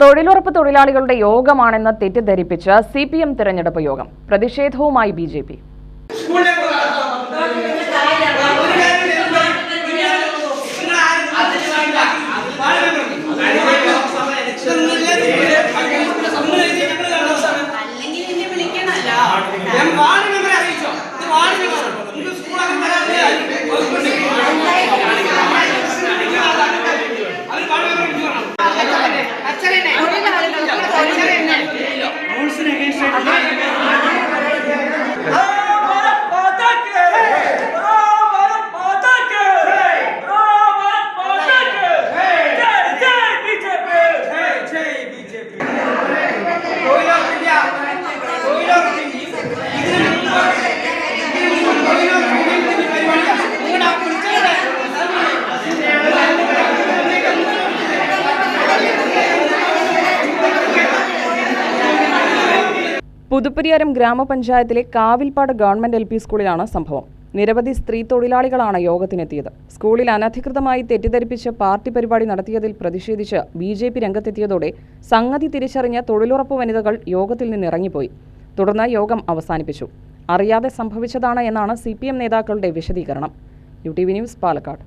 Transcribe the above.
തൊഴിലുറപ്പ് തൊഴിലാളികളുടെ യോഗമാണെന്ന് തെറ്റിദ്ധരിപ്പിച്ച് സി പി എം തിരഞ്ഞെടുപ്പ് യോഗം. പ്രതിഷേധവുമായി ബി ജെ പി. ഞാൻ പുതുപ്പരിയാരം ഗ്രാമപഞ്ചായത്തിലെ കാവിൽപ്പാട് ഗവൺമെന്റ് എൽ പി സ്കൂളിലാണ് സംഭവം. നിരവധി സ്ത്രീ തൊഴിലാളികളാണ് യോഗത്തിനെത്തിയത്. സ്കൂളിൽ അനധികൃതമായി തെറ്റിദ്ധരിപ്പിച്ച് പാർട്ടി പരിപാടി നടത്തിയതിൽ പ്രതിഷേധിച്ച് ബി ജെ പി രംഗത്തെത്തിയതോടെ സംഗതി തിരിച്ചറിഞ്ഞ തൊഴിലുറപ്പ് വനിതകൾ യോഗത്തിൽ നിന്നിറങ്ങിപ്പോയി. തുടർന്ന് യോഗം അവസാനിപ്പിച്ചു. അറിയാതെ സംഭവിച്ചതാണ് എന്നാണ് സി നേതാക്കളുടെ വിശദീകരണം. U T V news Palakkad.